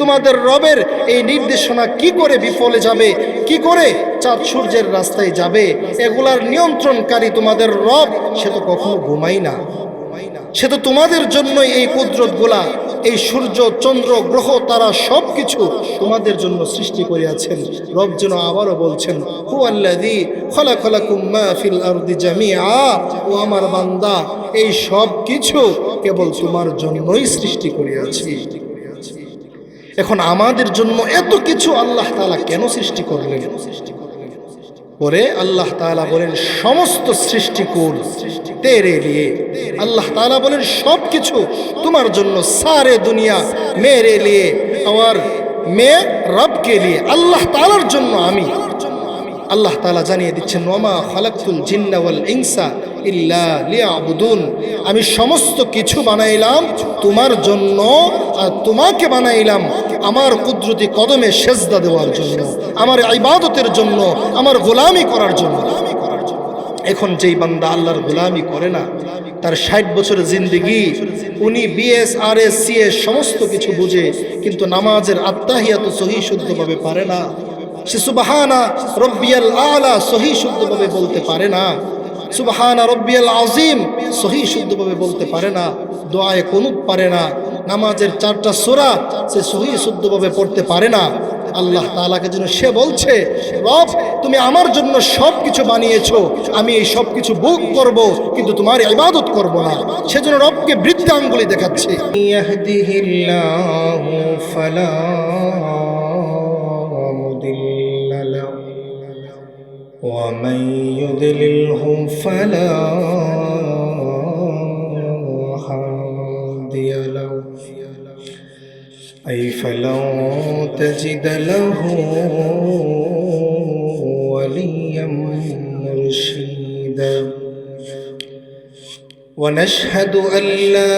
তোমাদের রবের এই নির্দেশনা কি করে বিফলে যাবে? কি করে চাঁদ সূর্যের রাস্তায় যাবে? এগুলার নিয়ন্ত্রণকারী তোমাদের রব, সে তো কখনো ঘুমাই না। সে তো তোমাদের জন্যই এই কুদরতগুলা, এই সূর্য, চন্দ্র, গ্রহ, তারা সব কিছু তোমাদের জন্য সৃষ্টি করিয়াছেন। রব যেন আবারও বলছেন হু আল্লাদি খলা খলা জামিআ ও আমার বান্দা, এই সব কিছু কেবল তোমার জন্যই সৃষ্টি করিয়াছি। এখন আমাদের জন্য এত কিছু আল্লাহ তালা কেন সৃষ্টি করলেন? পরে আল্লাহ তালা বলেন, সমস্ত সৃষ্টি তেরে লিয়ে। আল্লাহ তালা বলেন সব কিছু তোমার জন্য সারে দুনিয়া মেরে লিয়ে, আমার মেয়ে রবকে লিয়ে। আল্লাহ তালার জন্য আমি আল্লাহ তালা জানিয়ে দিচ্ছেন ওমা খালাকুল জিন্না ওয়াল ইনসা ইল্লা লিয়াবুদুন। আমি সমস্ত কিছু বানাইলাম তোমার জন্য আর তোমাকে বানাইলাম আমার কুদরতি কদমে সেজদা দেওয়ার জন্য, আমার ইবাদতের জন্য, আমার গোলামি করার জন্য। এখন যেই বান্দা আল্লাহর গোলামি করে না, তার ষাট বছরের জিন্দিগি, উনি বিএস আর এস সি এস সমস্ত কিছু বুঝে, কিন্তু নামাজের আত্মাহিয়াত সহি শুদ্ধভাবে পারে না। সে সুবাহানা রব্বিয়াল আলা সহি শুদ্ধভাবে বলতে পারে না। সুবাহানা রব্বিয়াল আজিম সহি শুদ্ধভাবে বলতে পারে না। দোয়ায় কোনুত পারে না। নামাজের চারটা সোরা সে সহি শুদ্ধভাবে পড়তে পারে না। আল্লাহ তালাকে যেন সে বলছে, রব, তুমি আমার জন্য সব কিছু বানিয়েছো। আমি এই সব কিছু বুক করব, কিন্তু তোমার ইবাদত করব না। সেজন্য রবকে বৃদ্ধাঙ্গুলি দেখাচ্ছে। ومن يضلله فلا هادي له. أي فلن تجد له وليا مرشدا ونشهد أن لا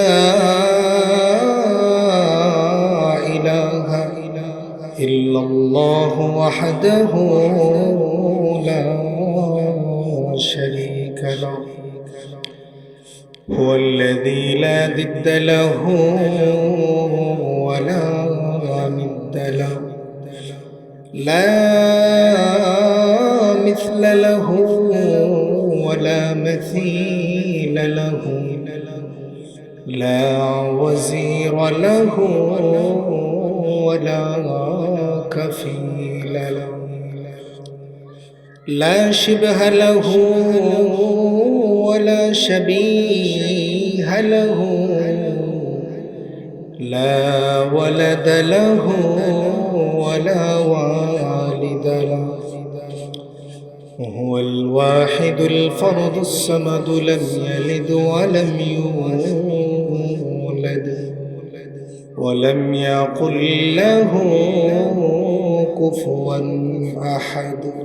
إله إلا الله وحده لا شريك له. هو الذي لا ضد له ولا ند له. لا مثل له ولا مثيل له. لا وزير له ولا كفيل له. لا شبه له ولا شبيه له. لا ولد له ولا والد له. هو الواحد الفرد الصمد لم يلد ولم يولد. ولم يقل له كفوا أحد.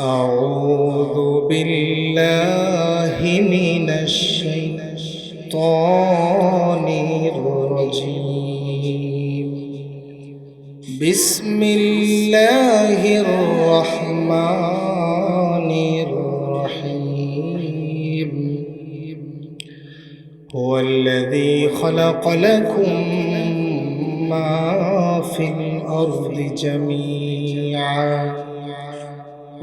أعوذ بالله من الشيطان الرجيم. بسم الله الرحمن الرحيم. هو الذي خلق لكم ما في الأرض جميعا.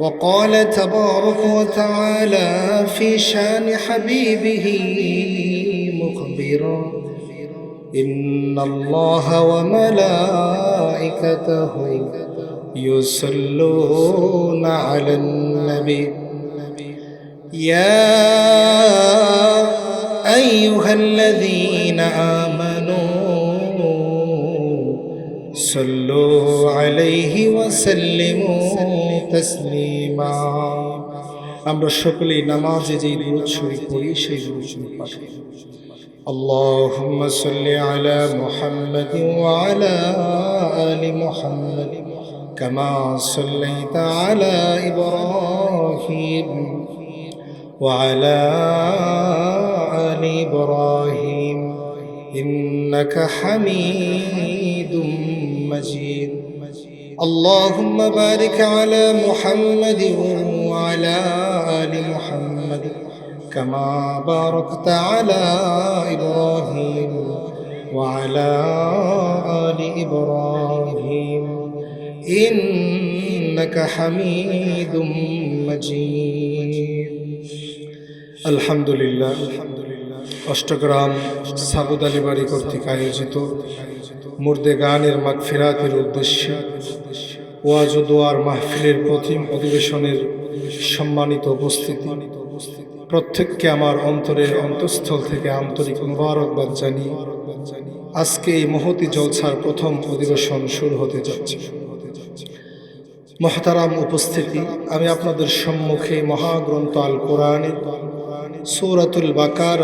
وقال تبارك وتعالى في شان حبيبه مخبرا إن الله وملائكته يصلون على النبي. يا أيها الذين آمنوا صلوا عليه وسلموا تسليما আমরা সকলেই নামাজে যেই দুরূদ শরীফ পড়ি সেই দুরূদ শরীফ পাঠ করি। اللهم صل على محمد وعلى آل محمد كما صليت على إبراهيم وعلى آل إبراهيم إنك حميد مجيد اللهم بارك على محمد وعلى آل محمد كما باركت على إبراهيم وعلى آل إبراهيم إنك حميد مجيد الحمد لله অষ্টগ্রাম সাবুদ আলী বাড়ি কর্তৃক আয়োজিত মুর্দে গানের মাগফিরাতের উদ্দেশ্যে, ওয়াজ দোয়ার মাহফিলের প্রথম অধিবেশনের সম্মানিত উপস্থিতি। প্রত্যেককে আমার অন্তরের অন্তঃস্থল থেকে আন্তরিক মুবারকবাদ জানিয়ে আজকে এই মহতি জলসার প্রথম অধিবেশন শুরু হতে যাচ্ছে। মহতারাম উপস্থিতি, আমি আপনাদের সম্মুখে মহাগ্রন্থ আল কোরআনের সৌরাতুল বাকার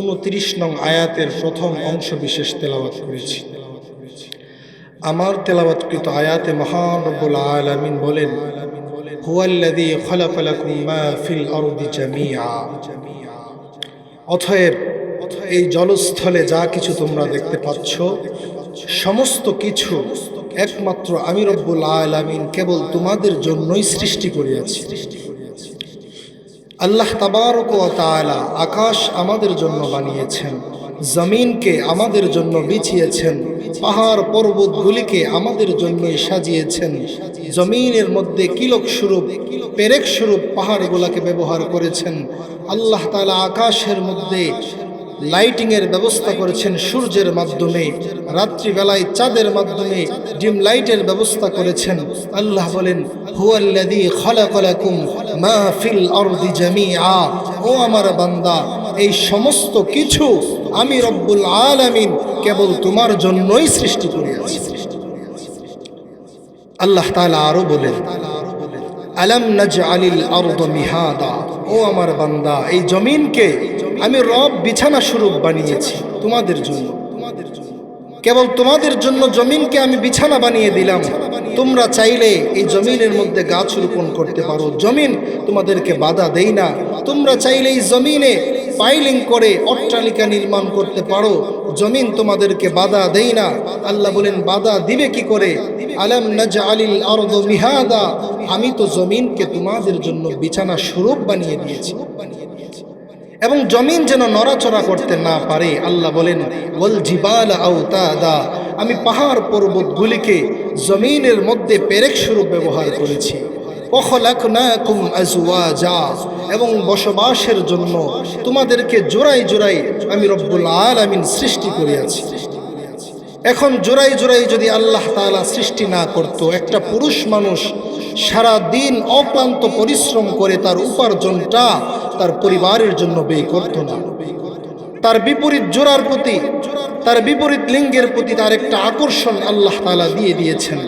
উনত্রিশ নং আয়াতের প্রথম অংশ বিশেষ তেলাওয়াত করেছি। আমার তেলাওয়াতকৃত আয়াতে মহানবুল আলামিন বলেন, হুয়াল্লাযী খালাকা লাকুম মা ফিল আরদি জামিআ। অতএব, এই জলস্থলে যা কিছু তোমরা দেখতে পাচ্ছ, সমস্ত কিছু একমাত্র আমি রব্বুল আলামিন কেবল তোমাদের জন্যই সৃষ্টি করিয়াছি। আল্লাহ তাবারক ও তাআলা আকাশ আমাদের জন্য বানিয়েছেন, জমিনকে আমাদের জন্য বিছিয়েছেন, পাহাড় পর্বতগুলিকে আমাদের জন্যই সাজিয়েছেন। জমিনের মধ্যে কিলক স্বরূপ, পেরেক স্বরূপ পাহাড়গুলোকে ব্যবহার করেছেন। আল্লাহ তালা আকাশের মধ্যে লাইটিংয়ের ব্যবস্থা করেছেন সূর্যের মাধ্যমে। রাত্রিবেলায় চাঁদের মাধ্যমে ডিম লাইটের ব্যবস্থা করেছেন। আল্লাহ বলেন, হুয়াল্লাযী খালাকালাকুম মা ও আমার বান্দা, এই সমস্ত কিছু আমি রব্বুল আলামিন কেবল তোমার জন্যই সৃষ্টি করিয়াছি। আল্লাহ তাআলা আরও বলেন, আলাম নাজআলিল আরদ মিহাদা? ও আমার বান্দা, এই জমিনকে আমি রব বিছানা স্বরূপ বানিয়েছি তোমাদের জন্য। কেবল তোমাদের জন্য জমিনকে আমি বিছানা বানিয়ে দিলাম। তোমরা চাইলে এই জমিনের মধ্যে গাছ রোপণ করতে পারো। জমিন তোমাদেরকে বাধা দেই না। তোমরা চাইলে এই জমিনে পাইলিং করে অট্টালিকা নির্মাণ করতে পারো। জমিন তোমাদেরকে বাধা দেই না। আল্লাহ বলেন, বাধা দিবে কি করে? আলম আলিল মিহাদা। আমি তো জমিনকে তোমাদের জন্য বিছানা স্বরূপ বানিয়ে দিয়েছি। এবং জমিন যেন নড়াচড়া করতে না পারে, আল্লাহ বলেন, ওয়াল জিবাল আওতাদা আমি পাহাড় পর্বতগুলিকে জমিনের মধ্যে পেরেক স্বরূপ ব্যবহার করেছি। এবং বসবাসের জন্য তোমাদেরকে জোড়াই জোড়াই আমি রব্বুল আলামিন সৃষ্টি করিয়াছি। এখন জোড়াই জোড়াই যদি আল্লাহ তাআলা সৃষ্টি না করত, একটা পুরুষ মানুষ সারা দিন অক্লান্ত পরিশ্রম করে তার উপার্জনটা তার পরিবারের জন্য ব্যয় করত না। তার বিপরীত জোড়ার প্রতি, তার বিপরীত লিঙ্গের প্রতি তার একটা আকর্ষণ আল্লাহ তালা দিয়ে দিয়েছেন।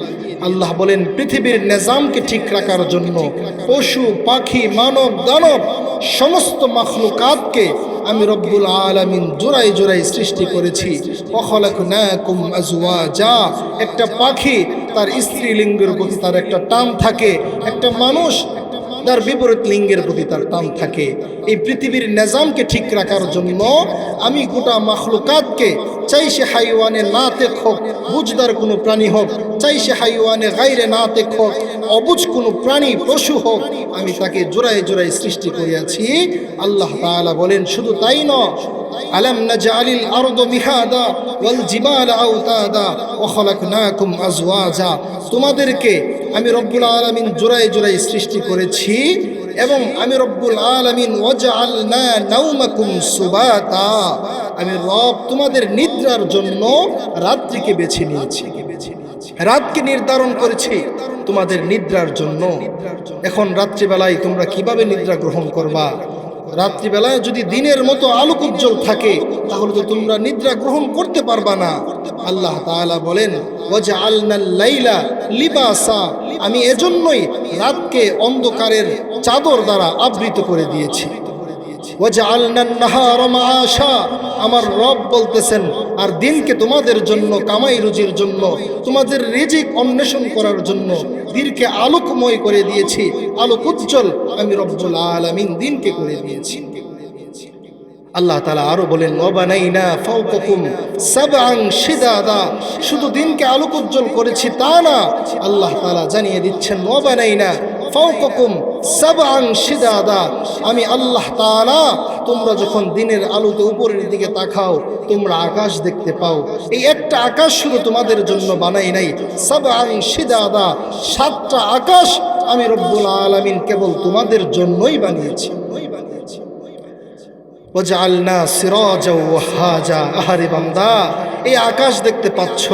আল্লাহ বলেন, পৃথিবীর নিজামকে ঠিক রাখার জন্য পশু, পাখি, মানব, দানব সমস্ত মাখলুকাতকে আমি রব্বুল আলামিন জোড়াই জোড়াই সৃষ্টি করেছি। আজওয়াজা। একটা পাখি তার স্ত্রী লিঙ্গের প্রতি তার একটা টান থাকে। একটা মানুষ তার বিপরীত লিঙ্গের প্রতি তার টান থাকে। এই পৃথিবীর নিজামকে ঠিক রাখার জন্য আমি গোটা মাখলুকাতকে চাই সে হাইওয়ানে নাতেক হোক বুঝদার কোনো প্রাণী হোক। চাই সে হাইওয়ানে গাইরে নাতেক হোক অবুঝ কোনো প্রাণী, পশু হোক। আমি তাকে জোড়ায় জোড়ায় সৃষ্টি করিয়াছি। আল্লাহ তাআলা বলেন, শুধু তাই নয়, আলম নাজআলিল আরদ মিহাদা ওয়াল জিবাল আওতাদা ওয়া খলাকনাকুম আজওয়াজা। তোমাদেরকে আমি রব্বুল আলামিন জোড়ায় জোড়ায় সৃষ্টি করেছি। এবং আমি রব্বুল আলামিন আমি রব তোমাদের নিদ্রার জন্য রাত্রিকে বেছে নিয়েছি। রাতকে নির্ধারণ করেছি তোমাদের নিদ্রার জন্য। এখন রাত্রিবেলায় তোমরা কীভাবে নিদ্রা গ্রহণ করবা? রাত্রিবেলায় যদি দিনের মতো আলোক উজ্জ্বল থাকে, তাহলে তো তোমরা নিদ্রা গ্রহণ করতে পারবা না। আল্লাহ তাআলা বলেন লাইলা লিবাসা। আমি এজন্যই রাতকে অন্ধকারের চাদর দ্বারা আবৃত করে দিয়েছি। আমার রব বলতেছেন, আর দিনকে তোমাদের জন্য, কামাই রুজির জন্য, তোমাদের রিজিক অন্বেষণ করার জন্য দিনকে আলোকময় করে দিয়েছি। আলোক উজ্জ্বল, আমি রব্বুল আলামিন দিনকে করে দিয়েছি। আল্লাহ তালা আরও বলেন শুধু দিনকে আলোক উজ্জ্বল করেছি তা না, আল্লাহ তালা জানিয়ে দিচ্ছেন ফাওকাকুম সাবআন শিদাদা। আমি আল্লাহ তাআলা, তোমরা যখন দিনের আলোতে উপরের দিকে তাকাও, তোমরা আকাশ দেখতে পাও। এই একটা আকাশ শুধু তোমাদের জন্য বানাই নাই। সাবআন শিদাদা, সাতটা আকাশ আমি রব্বুল আলামিন কেবল তোমাদের জন্যই বানিয়েছি। ওজালনা সিরাজা ওয়াহাজা। আহারে বান্দা, এই আকাশ দেখতে পাচ্ছ?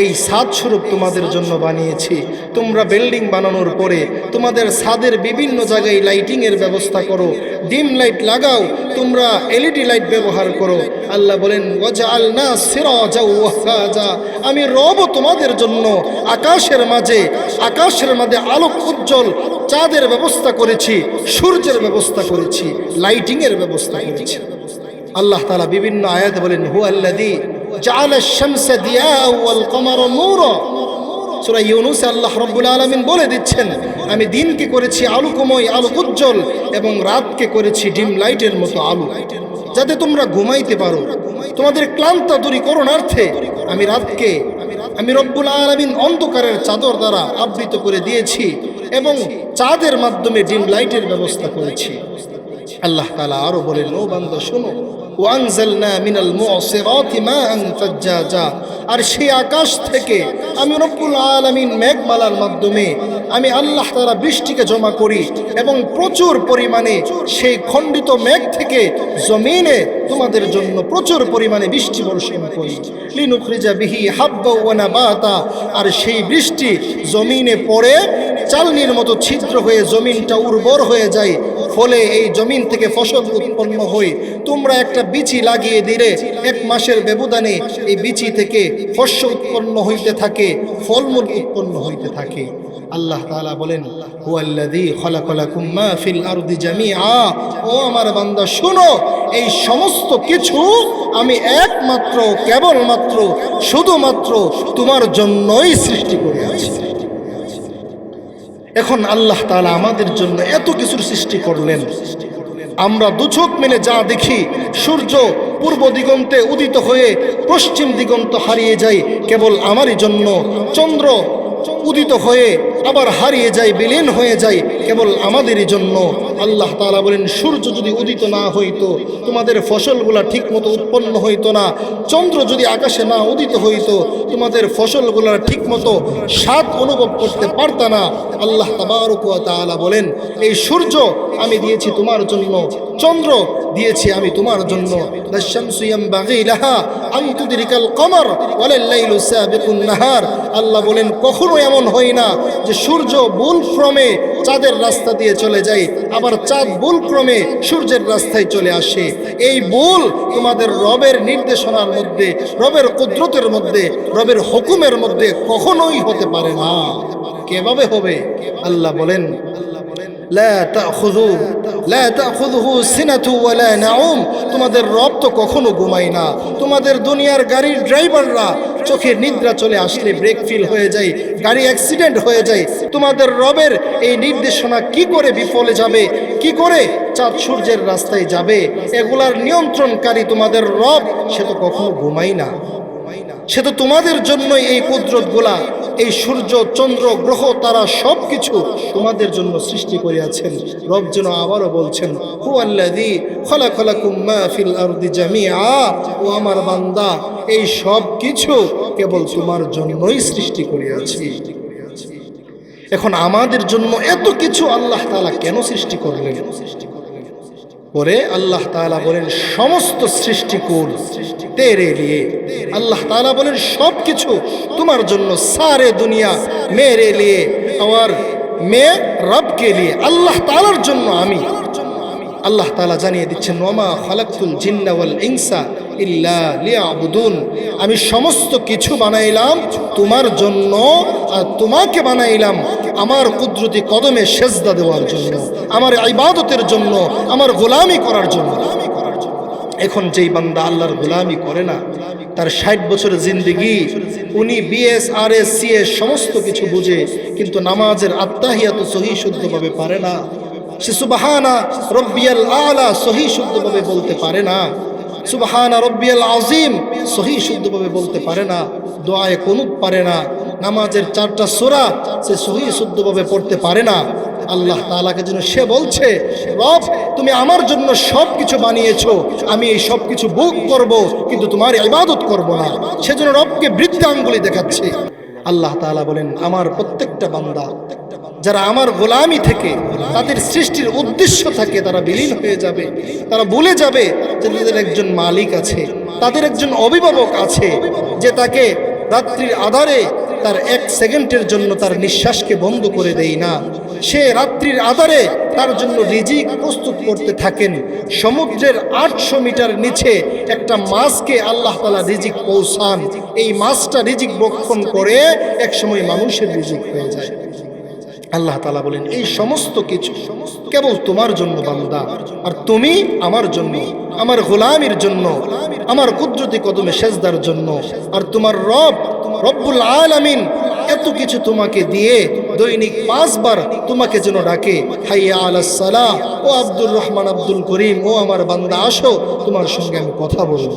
এই সাদ স্বরূপ তোমাদের জন্য বানিয়েছি। তোমরা বিল্ডিং বানানোর পরে তোমাদের সাদের বিভিন্ন জায়গায় লাইটিং এর ব্যবস্থা করো। ডিম লাইট লাগাও, তোমরা এলইডি লাইট ব্যবহার করো। আল্লাহ বলেন আমি রব তোমাদের জন্য আকাশের মাঝে আকাশের মাঝে আলোক উজ্জ্বল চাঁদের ব্যবস্থা করেছি, সূর্যের ব্যবস্থা করেছি লাইটিং এর ব্যবস্থা করেছি। আল্লাহ তাআলা বিভিন্ন আয়াতে বলেন হু আল্লাযী দিয়া ওয়াল কমারা আল্লাহ বলে দিচ্ছেন, আমি দিনকে করেছি আলোকময় আলোক উজ্জ্বল এবং রাতকে করেছি ডিম লাইটের মতো আলো। যাতে তোমরা ঘুমাইতে পারো। তোমাদের ক্লান্ত দূরীকরণার্থে আমি রাতকে আমি রব্বুল আলমিন অন্ধকারের চাদর দ্বারা আবৃত করে দিয়েছি এবং চাঁদের মাধ্যমে ডিম লাইটের ব্যবস্থা করেছি। আল্লাহ তাআলা আরও বলেন, ও বান্দা, শোনো। ওয়ানজালনা মিনাল মুসিরাতি আর সেই আকাশ থেকে আমি রব্বুল আলামিন মেঘমালার মাধ্যমে আমি আল্লাহ তাআলা বৃষ্টিকে জমা করি এবং প্রচুর পরিমাণে সেই খণ্ডিত মেঘ থেকে জমিনে তোমাদের জন্য প্রচুর পরিমাণে বৃষ্টি বর্ষণ করি। লিনুখরিজা বিহি হাব্বা ওয়া নাবাতা। আর সেই বৃষ্টি জমিনে পড়ে, চালনির মতো ছিদ্র হয়ে জমিনটা উর্বর হয়ে যায় ফলে এই জমিন থেকে ফসল উৎপন্ন হয়। তোমরা একটা বিচি লাগিয়ে দিলে এক মাসের ব্যবধানে এই বিচি থেকে শস্য উৎপন্ন হইতে থাকে, ফলমূল উৎপন্ন হইতে থাকে। আল্লাহ তাআলা বলেন ও আমার বান্দা, শুনো, এই সমস্ত কিছু আমি একমাত্র, কেবলমাত্র, শুধুমাত্র তোমার জন্যই সৃষ্টি করে আছি। এখন আল্লাহ তালা আমাদের জন্য এত কিছুর সৃষ্টি করলেন। আমরা দুচোখ মেনে যা দেখি, সূর্য পূর্ব দিগন্তে উদিত হয়ে পশ্চিম দিগন্ত হারিয়ে যায়, কেবল আমারই জন্য। চন্দ্র উদিত হয়ে আবার হারিয়ে যায়, বিলীন হয়ে যায়, কেবল আমাদেরই জন্য। আল্লাহ তাআলা বলেন, সূর্য যদি উদিত না হইতো, তোমাদের ফসলগুলা ঠিক মতো উৎপন্ন হইতো না। চন্দ্র যদি আকাশে না উদিত হইতো, তোমাদের ফসলগুলার ঠিক মতো স্বাদ অনুভব করতে পারত না। আল্লাহ তাআলা বলেন, এই সূর্য আমি দিয়েছি তোমার জন্য, চন্দ্র দিয়েছি আমি তোমার জন্য। আল্লাহ বলেন, কখনো এমন হয় না যে সূর্য ভুল ক্রমে চাঁদের রাস্তা দিয়ে চলে যায় আবার চাঁদ ভুল ক্রমে সূর্যের রাস্তায় চলে আসে। এই ভুল তোমাদের রবের নির্দেশনার মধ্যে, রবের কুদরতের মধ্যে, রবের হুকুমের মধ্যে কখনোই হতে পারে না। কেভাবে হবে? আল্লাহ বলেন তোমাদের রব তো কখনো ঘুমায় না। তোমাদের দুনিয়ার গাড়ির ড্রাইভাররা চোখের নিদ্রা চলে আসলে ব্রেক ফিল হয়ে যায়, গাড়ি অ্যাক্সিডেন্ট হয়ে যায়। তোমাদের রবের এই নির্দেশনা কি করে বিফলে যাবে? কি করে চাঁদ সূর্যের রাস্তায় যাবে? এগুলার নিয়ন্ত্রণকারী তোমাদের রব, সে তো কখনো ঘুমায় না। সে তো তোমাদের জন্যই এই কুদরতগুলা এই সূর্য, চন্দ্র, গ্রহ তারা সব কিছু তোমাদের জন্য সৃষ্টি করিয়াছেন। রব যেন আবারও বলছেন হু আল্লাদি খলা খলা কুম্মা ফিল জামিআ ও আমার বান্দা, এই সব কিছু কেবল তোমার জন্যই সৃষ্টি করিয়াছি। এখন আমাদের জন্য এত কিছু আল্লাহ তালা কেন সৃষ্টি করলেন? পরে আল্লাহ তাআলা বলেন, সমস্ত সৃষ্টিকুল তেরে লিয়ে আল্লাহ তালা বলেন সব কিছু তোমার জন্য সারে দুনিয়া, মেরে লিয়ে আমার মেয়ে রবকে লিয়ে আল্লাহ তালার জন্য আমি। আল্লাহ তালা জানিয়ে দিচ্ছেন ওমা খালাকুল জিন্না ওয়াল ইনসা ইল্লা লিয়াবুদুন। আমি সমস্ত কিছু বানাইলাম তোমার জন্য তোমাকে বানাইলাম আমার কুদরতি কদমে সেজদা দেওয়ার জন্য। আমার ইবাদতের জন্য, আমার গোলামি করার জন্য। এখন যেই বান্দা আল্লাহর গোলামি করে না, তার ষাট বছরের জিন্দিগি, উনি বিএস আর এস সি এস সমস্ত কিছু বুঝে, কিন্তু নামাজের আত্মাহিয়াত সহি শুদ্ধভাবে পারে না। সে সুবাহানা রব্বিয়াল আলা সহি শুদ্ধভাবে বলতে পারে না। সুবাহানা রব্বিয়াল আজিম সহি শুদ্ধভাবে বলতে পারে না। দোয়ায় কোনুত পারে না। নামাজের চারটা সোরা সে সহি শুদ্ধভাবে পড়তে পারে না। আল্লাহ তাআলাকে যেন সে বলছে, রব, তুমি আমার জন্য সব কিছু বানিয়েছো, আমি এই সব কিছু বুক করব, কিন্তু তোমার ইবাদত করব না। সেজন্য রবকে বৃদ্ধাঙ্গুলি দেখাচ্ছে। আল্লাহ তাআলা বলেন, আমার প্রত্যেকটা বান্দা, যারা আমার গোলামি থেকে, তাদের সৃষ্টির উদ্দেশ্য থাকে, তারা বিলীন হয়ে যাবে। তারা ভুলে যাবে যে তাদের একজন মালিক আছে, তাদের একজন অভিভাবক আছে, যে তাকে রাত্রির আধারে তার এক সেকেন্ডের জন্য তার নিঃশ্বাসকে বন্ধ করে দেই না। সে রাত্রির আধারে তার জন্য রিজিক প্রস্তুত করতে থাকেন। সমুদ্রের আটশো মিটার নিচে একটা মাছকে আল্লাহ তালা রিজিক পৌঁছান। এই মাছটা রিজিক বক্ষণ করে একসময় মানুষের রিজিক হয়ে যায়। আল্লাহ তালা বলেন, এই সমস্ত কিছু কেবল তোমার জন্য বান্দা। আর তুমি আমার জন্য, আমার গোলামির জন্য, আমার কুদরতি কদমে সেজদার জন্য। আর তোমার রব রব্বুল আলামিন এত কিছু তোমাকে দিয়ে দৈনিক পাঁচবার তোমাকে যেন ডাকে, হাইয়া আলাসালা ও আব্দুর রহমান, আব্দুল করিম, ও আমার বান্দা আসো, তোমার সঙ্গে আমি কথা বলব।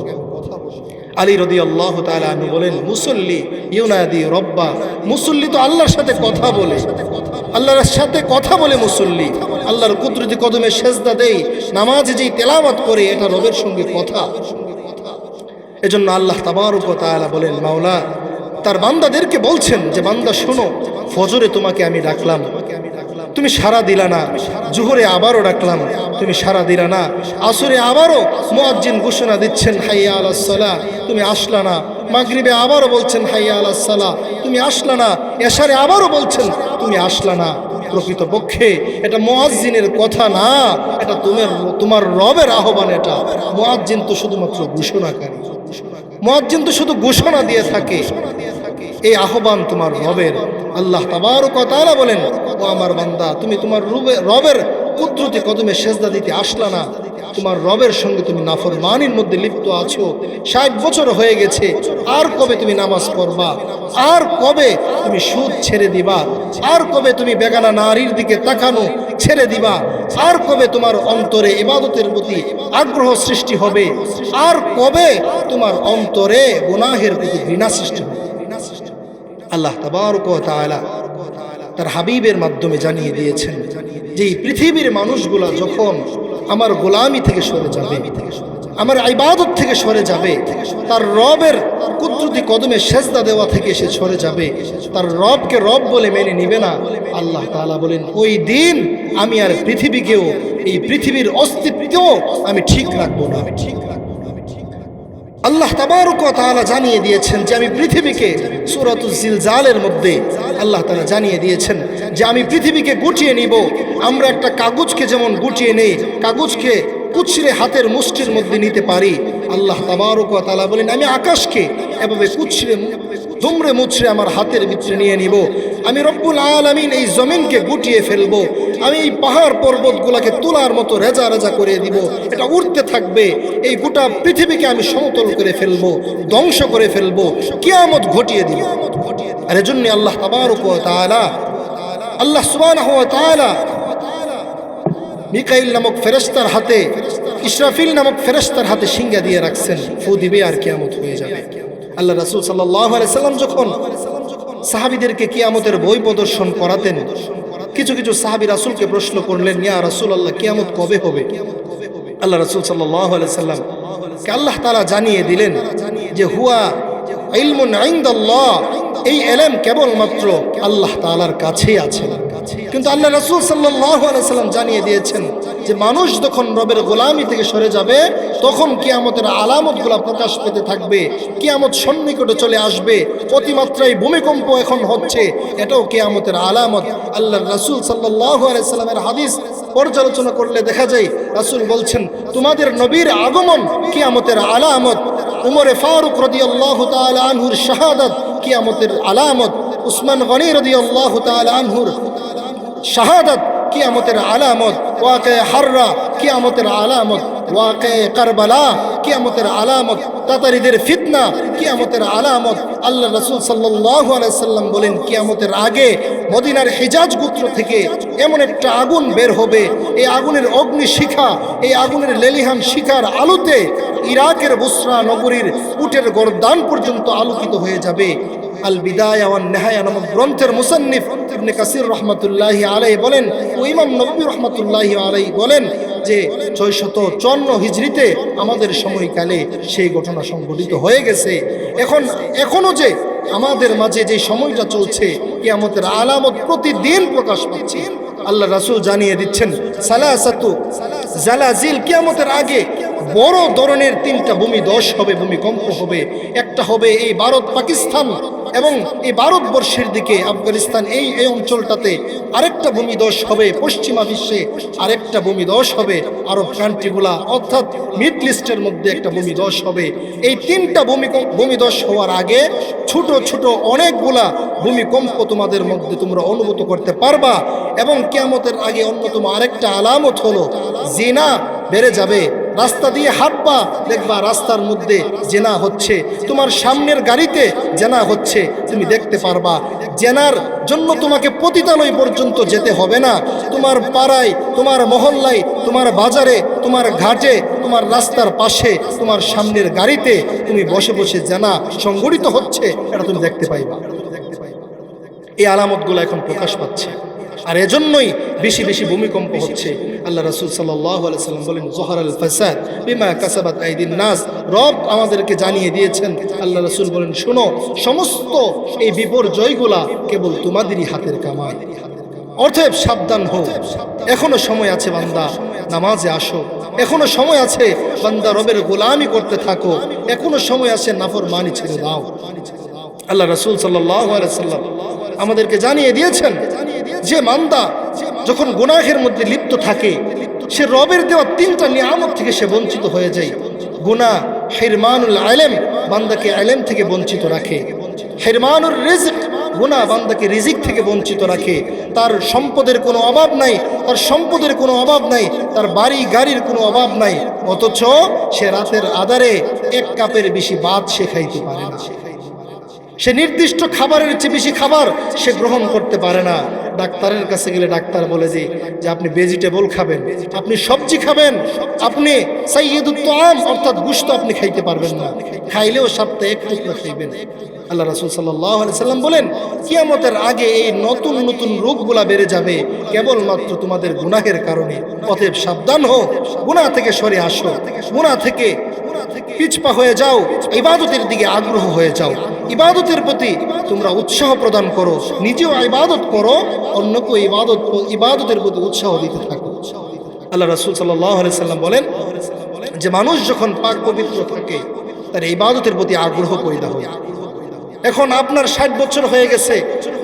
আলী রদি আল্লাহ তালু বলেন, মুসল্লি ইউনাদি রব্বা, মুসল্লি তো আল্লাহর সাথে কথা বলে। আল্লাহর সাথে কথা বলে মুসল্লি। আল্লাহর কুদরতি কদমে সেজদা দেই, নামাজে যেই তেলাওয়াত করে, এটা রবের সঙ্গে কথা। এজন্য আল্লাহ তাবারুক তাআলা বলেন, মাওলা তার বান্দাদেরকে বলছেন যে, বান্দা, শোনো, ফজরে তোমাকে আমি ডাকলাম তুমি সারা দিলা না, জুহরে আবারও ডাকলাম তুমি সারা দিলা না, আসরে আবারও মুয়াজ্জিন ঘোষণা দিচ্ছেন, হাইয়া আলাহ তুমি আসলা না, মাগরিবে আবারও বলছেন, হাইয়া আলাহ তুমি আসলা না, এশারে আবারও বলছেন, তুমি আসলা না। প্রকৃত পক্ষে এটা মুয়াজ্জিনের কথা না, এটা তোমার তোমার রবের আহ্বান এটা। মুয়াজ্জিন তো শুধুমাত্র ঘোষণাকারী। মুয়াজ্জিন তো শুধু ঘোষণা দিয়ে থাকে। এই আহ্বান তোমার রবের। আল্লাহ তাবারক তাআলা বলেন, ও আমার বান্দা, তুমি তোমার রুবে- রবের কুদরতি কদমে সেজদা দিতে আসলা না। তোমার রবের সঙ্গে তুমি নাফরমানির মধ্যে লিপ্ত আছো। ষাট বছর হয়ে গেছে, আর কবে তুমি নামাজ পড়বা? আর কবে তুমি সুদ ছেড়ে দিবা? আর কবে তুমি বেগানা নারীর দিকে তাকানো ছেড়ে দিবা? আর কবে তোমার অন্তরে ইবাদতের প্রতি আগ্রহ সৃষ্টি হবে? আর কবে তোমার অন্তরে গুনাহের প্রতি ঘৃণা সৃষ্টি হবে? আল্লাহ তাবারক ওয়া তাআলা তার হাবিবের মাধ্যমে জানিয়ে দিয়েছেন যে পৃথিবীর মানুষগুলা যখন আমার গোলামি থেকে সরে যাবে। আমার ইবাদত থেকে সরে যাবে। তার রবের কুদরতি কদমে সেজদা দেওয়া থেকে সে সরে যাবে। তার রবকে রব বলে মেনে নিবে না। আল্লাহ তাআলা বলেন, ওই দিন আমি আর পৃথিবীকেও, এই পৃথিবীর অস্তিত্বও আমি ঠিক রাখব না। আমি ঠিক রাখব আল্লাহ তাবারক তাআলা জানিয়ে দিয়েছেন যে আমি পৃথিবীকে সূরাতুল জিলজালের মধ্যে আল্লাহ তাআলা জানিয়ে দিয়েছেন যে আমি পৃথিবীকে গুটিয়ে নিব, আমরা একটা কাগজকে যেমন গুটিয়ে নেই, কাগজকে কুচরে হাতের মুষ্টির মধ্যে নিতে পারি। আল্লাহ তাবারক তাআলা বলেন, আমি আকাশকে এভাবে কুচরে দুমড়ে মুচড়ে আমার হাতের ভিতরে নিয়ে নিব। আমি রব্বুল আলামিন এই জমিনকে গুটিয়ে ফেলব। আমি এই পাহাড় পর্বতগুলোকে তোলার মতো রেজা রেজা করে দিব। এটা উঠতে থাকবে। এই গোটা পৃথিবীকে আমি সমতল করে ফেলব, ধ্বংস করে ফেলব, কিয়ামত ঘটিয়ে দিব। আর এজন্য আল্লাহ তাবারক তাআলা আল্লাহ তাআলা মিকাইল নামক ফেরেশতার হাতে ইসরাফিল নামক ফেরেশতার হাতে সিঙ্গা দিয়ে রাখছেন। ফু দিবে আর কিয়ামত হয়ে যাবে। আল্লাহ রাসূল সাল্লাম যখন সাহাবিদেরকে কিয়ামতের বই প্রদর্শন করাতেন, কিছু কিছু সাহাবী রাসূলকে প্রশ্ন করলেন, ইয়া রাসূল আল্লাহ কিয়ামত কবে হবে? আল্লাহ রাসূল সাল্লাম কে আল্লাহ তাআলা জানিয়ে দিলেন যে, হুয়া ইলমুন ইনদাল্লাহ। এই এলেম কেবলমাত্র আল্লাহ তাআলার কাছেই আছে। কিন্তু আল্লাহ রাসূল সাল্লাল্লাহু আলাইহি সাল্লাম জানিয়ে দিয়েছেন যে মানুষ যখন রবের গোলামি থেকে সরে যাবে, তখন কিয়ামতের আলামতগুলো প্রকাশ পেতে থাকবে, কিয়ামত সন্নিকটে চলে আসবে, অতিমাত্রায় ভূমিকম্প এখন হচ্ছে, এটাও কিয়ামতের আলামত। আল্লাহ রাসূল সাল্লাল্লাহু আলাইহি সাল্লামের হাদিস পর্যালোচনা করলে দেখা যায়, রাসূল বলছেন, তোমাদের নবীর আগমন কিয়ামতের আলামত। উমরে ফারুক রাদিয়াল্লাহু তাআলা আনহুর শাহাদাত কিয়ামতের আলামত। উসমান গনি রাদিয়াল্লাহু তাআলা আনহুর শাহাদাত কিয়ামতের আলামত। ওয়াকে হাররা কিয়ামতের আলামত। ওয়াকে কারবালা কিয়ামতের আলামত। তাতারিদের ফিতনা কিয়ামতের আলামত। আল্লাহ রসুল সাল্লাম বলেন, কিয়ামতের আগে মদিনার হেজাজ গোত্র থেকে এমন একটা আগুন বের হবে। এই আগুনের অগ্নি শিখা, এই আগুনের লেলিহান শিখার আলোতে ইরাকের বুসরা নগরীর উটের গরদান পর্যন্ত আলোকিত হয়ে যাবে। আল বিদায় ওয়ান নেহায়া নামক গ্রন্থের মুসান্নিফ ইবনে কাসির রহমাতুল্লাহি আলাই বলেন, ও ইমাম নবী রহমাতুল্লাহি আলাই বলেন যে ছয়শত চন্ন হিজড়িতে আমাদের সময়কালে সেই ঘটনা সংঘটিত হয়ে গেছে। এখন, এখনও যে আমাদের মাঝে যে সময়টা চলছে, কিয়ামতের আলামত প্রতিদিন প্রকাশ পাচ্ছে। আল্লাহ রাসুল জানিয়ে দিচ্ছেন, সালাসাতু জালাজিল কিয়ামতের আগে বড় ধরনের তিনটা ভূমি, দশ হবে ভূমিকম্প হবে। একটা হবে এই ভারত পাকিস্তান এবং এই ভারতবর্ষের দিকে আফগানিস্তান, এই এই অঞ্চলটাতে আরেকটা ভূমিদশ হবে পশ্চিমা বিশ্বে, আরেকটা ভূমি ভূমিদশ হবে আরব কান্ট্রিগুলা। অর্থাৎ মিডল ইস্টের মধ্যে একটা ভূমিদশ হবে। এই তিনটা ভূমিকম্প ভূমিদশ হওয়ার আগে ছোট ছোট অনেকগুলা ভূমিকম্প তোমাদের মধ্যে তোমরা অনুভূত করতে পারবা এবং কেয়ামতের আগে অন্যতম আরেকটা আলামত হলো, জিনা বেড়ে যাবে। রাস্তা দিয়ে হাঁটবা, দেখবা রাস্তার মধ্যে জেনা হচ্ছে। তোমার সামনের গাড়িতে জেনা হচ্ছে, তুমি দেখতে পারবা। জেনার জন্য তোমাকে পতিতালয় পর্যন্ত যেতে হবে না। তোমার পাড়ায়, তোমার মহল্লায়, তোমার বাজারে, তোমার ঘাটে, তোমার রাস্তার পাশে, তোমার সামনের গাড়িতে তুমি বসে বসে জেনা সংগঠিত হচ্ছে, এটা তুমি দেখতে পাইবা। এই আলামতগুলো এখন প্রকাশ পাচ্ছে। আর এজন্যই বেশি বেশি ভূমিকম্প হচ্ছে। আল্লাহ রাসুল সাল্লাম বলেন জহর আল ফাসাদ বিমা কাসাবাত আইদিন নাস। রব আমাদেরকে জানিয়ে দিয়েছেন, আল্লাহ রাসুল বলেন, শোনো, সমস্ত এই বিপর্যয়গুলা কেবল তোমাদেরই হাতের কামাই অর্থেব সাবধান হোক এখনও সময় আছে বান্দা, নামাজে আসো। এখনও সময় আছে বান্দা রবের গোলামি করতে থাকো। এখনও সময় আছে নাফর মানি ছেড়ে দাও। আল্লাহ রসুল সাল্লাহ সাল্লাম আমাদেরকে জানিয়ে দিয়েছেন যে মান্দা যখন গোনাহের মধ্যে লিপ্ত থাকে, সে রবের দেওয়া তিনটা নিয়ামত থেকে সে বঞ্চিত হয়ে যায়। গুনা হেরমানুল আলেম বান্দাকে আলেম থেকে বঞ্চিত রাখে। হেরমানুর রিজিক গুনা বান্দাকে রিজিক থেকে বঞ্চিত রাখে। তার সম্পদের কোনো অভাব নাই, তার সম্পদের কোনো অভাব নাই, তার বাড়ি গাড়ির কোনো অভাব নাই, অথচ সে রাতের আধারে এক কাপের বেশি বাদ সে খাইতে পারে না। সে নির্দিষ্ট খাবারের চেয়ে বেশি খাবার সে গ্রহণ করতে পারে না। ডাক্তারের কাছে গেলে ডাক্তার বলে যে আপনি ভেজিটেবল খাবেন। আপনি সবজি খাবেন, আপনি সাইয়েদুত্তাম অর্থাৎ গুস্ত আপনি খাইতে পারবেন না। খাইলেও সপ্তাহে এক টুকরা খাইবেন। আল্লাহ রাসুল সাল্লাম বলেন, কিয়ামতের আগে এই নতুন নতুন রোগগুলা বেড়ে যাবে, কেবলমাত্র তোমাদের গুনাহের কারণে। অতএব সাবধান হো গুনাহ থেকে সরে আসো। গুনাহ থেকে পিছপা হয়ে যাও, ইবাদতের দিকে আগ্রহ হয়ে যাও। ইবাদতের প্রতি তোমরা উৎসাহ প্রদান করো, নিজেও ইবাদত করো অন্যকে ইবাদত ইবাদতের প্রতি উৎসাহ দিতে থাকো। আল্লাহ রাসুল সাল্লাম বলেন, যে মানুষ যখন পাক পবিত্র থাকে, তার ইবাদতের প্রতি আগ্রহ পয়দা হয়। এখন আপনার ষাট বছর হয়ে গেছে,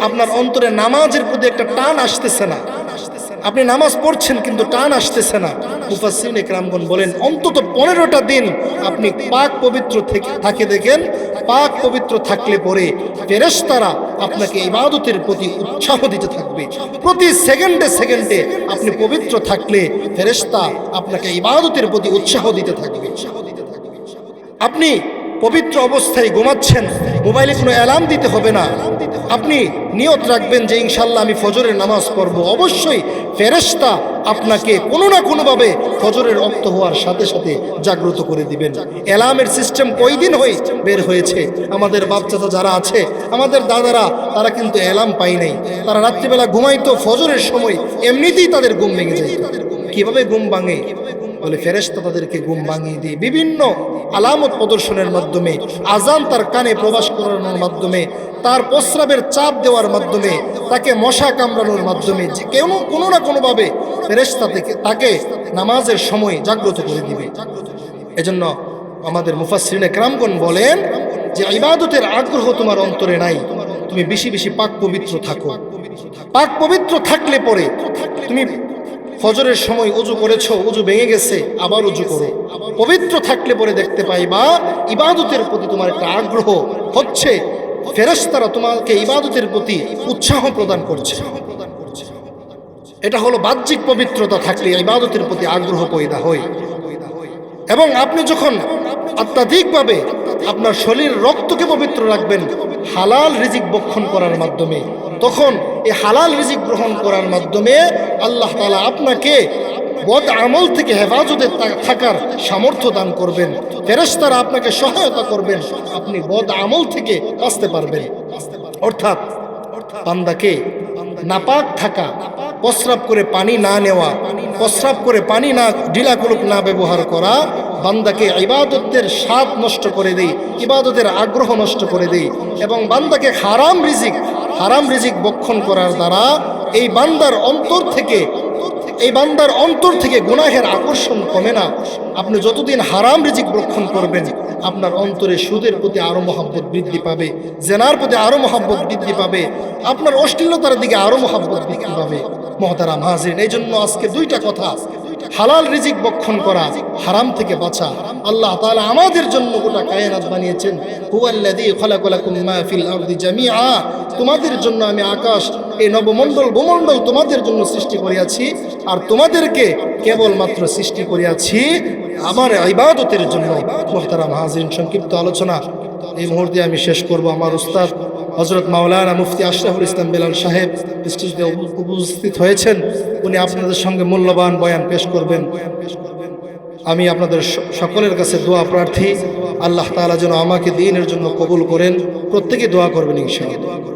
আপনার অন্তরে নামাজের প্রতি একটা টান আসতেছে না। আপনি নামাজ পড়ছেন কিন্তু টান আসতেছে না। মুফাসিন একরামগণ বলেন, অন্তত পনেরোটা দিন আপনি পাক পবিত্র থেকে থাকে দেখেন। পাক পবিত্র থাকলে পরে ফেরেশতারা আপনাকে ইবাদতের প্রতি উৎসাহ দিতে থাকবে। প্রতি সেকেন্ডে সেকেন্ডে আপনি পবিত্র থাকলে ফেরেশতা আপনাকে ইবাদতের প্রতি উৎসাহ দিতে থাকবে। আপনি পবিত্র অবস্থায় ঘুমাচ্ছেন। মোবাইলে কোনো অ্যালার্ম দিতে হবে না। আপনি নিয়ত রাখবেন যে ইনশাল্লাহ আমি ফজরের নামাজ পড়ব। অবশ্যই ফেরেশতা আপনাকে কোনো না কোনোভাবে ফজরের রক্ত হওয়ার সাথে সাথে জাগ্রত করে দিবেন। অ্যালার্মের সিস্টেম কয়দিন হয়ে বের হয়েছে? আমাদের বাচ্চাটা যারা আছে, আমাদের দাদারা, তারা কিন্তু অ্যালার্ম পাই নাই। তারা রাত্রিবেলা ঘুমাইতো, ফজরের সময় এমনিতেই তাদের ঘুম ভেঙে যায় কীভাবে ঘুম ভাঙে? বলে ফেরেশতা তাদেরকে ঘুম ভাঙিয়ে দিয়ে বিভিন্ন আলামত প্রদর্শনের মাধ্যমে আজান তার কানে প্রবাস করানোর মাধ্যমে, তার প্রস্রাবের চাপ দেওয়ার মাধ্যমে, তাকে মশা কামড়ানোর মাধ্যমে, যে কেউ কোনো না কোনোভাবে ফেরেশতা থেকে তাকে নামাজের সময় জাগ্রত করে দিবে। এজন্য আমাদের মুফাসরিনে ক্রামগণ বলেন যে, ইবাদতের আগ্রহ তোমার অন্তরে নাই, তুমি বেশি বেশি পাক পবিত্র থাকো। পাক পবিত্র থাকলে পরে তুমি ফজরের সময় উজু করেছ, উজু ভেঙে গেছে, আবার উজু করো। পবিত্র থাকলে পরে দেখতে পাই পাইবা, ইবাদতের প্রতি তোমার একটা আগ্রহ হচ্ছে। ফেরেশতারা তোমাকে ইবাদতের প্রতি উৎসাহ প্রদান করছে। এটা হলো বাহ্যিক পবিত্রতা থাকলে ইবাদতের প্রতি আগ্রহ পয়দা হয়। এবং আপনি যখন অত্যাধিকভাবে আপনার শরীর রক্তকে পবিত্র রাখবেন, হালাল রিজিক বক্ষণ করার মাধ্যমে তখন এই হালাল রিজিক গ্রহণ করার মাধ্যমে আল্লাহ তালা আপনাকে বদ আমল থেকে হেফাজতে থাকার সামর্থ্য দান করবেন। ফেরেশতারা আপনাকে সহায়তা করবেন। আপনি বদ আমল থেকে বাঁচতে পারবেন। অর্থাৎ বান্দাকে নাপাক থাকা, প্রস্রাব করে পানি না নেওয়া, প্রস্রাব করে পানি না ঢিলাকুলুক না ব্যবহার করা, বান্দাকে ইবাদতের স্বাদ নষ্ট করে দেই, ইবাদতের আগ্রহ নষ্ট করে দেই এবং বান্দাকে হারাম রিজিক হারাম রিজিক বক্ষণ করার দ্বারা এই বান্দার অন্তর থেকে, এই বান্দার অন্তর থেকে গুনাহের আকর্ষণ কমে না। আপনি যতদিন হারাম রিজিক রক্ষণ করবেন, আপনার অন্তরে সুদের প্রতি আরও মহাব্বত বৃদ্ধি পাবে, জেনার প্রতি আরও মহাব্বত বৃদ্ধি পাবে, আপনার অশ্লীলতার দিকে আরও মহাব্বত বৃদ্ধি পাবে। মহতারাম হাজির এই জন্য আজকে দুইটা কথা হালাল রিজিক বক্ষণ করা, হারাম থেকে বাঁচা। আল্লাহ তাআলা আমাদের জন্য গোটা কায়নাত বানিয়েছেন। হুয়াল্লাযী খালাকালাকুম মা ফিল আরদি জামিআ। তোমাদের জন্য আমি আকাশ, এই নবমণ্ডল, ভূমণ্ডল তোমাদের জন্য সৃষ্টি করিয়াছি। আর তোমাদেরকে কেবলমাত্র সৃষ্টি করিয়াছি আমার ইবাদতের জন্য। মোহতারাম হাজির সংক্ষিপ্ত আলোচনা। এই মুহূর্তে আমি শেষ করব। আমার উস্তাদ হজরত মাওলানা মুফতি আশরাফুল ইসলাম বেলাল সাহেব স্টেজে উপস্থিত হয়েছেন। উনি আপনাদের সঙ্গে মূল্যবান বয়ান পেশ করবেন। আমি আপনাদের সকলের কাছে দোয়া প্রার্থী। আল্লাহ তালা যেন আমাকে দিনের জন্য কবুল করেন। প্রত্যেকে দোয়া করবেন ইনশাআল্লাহ।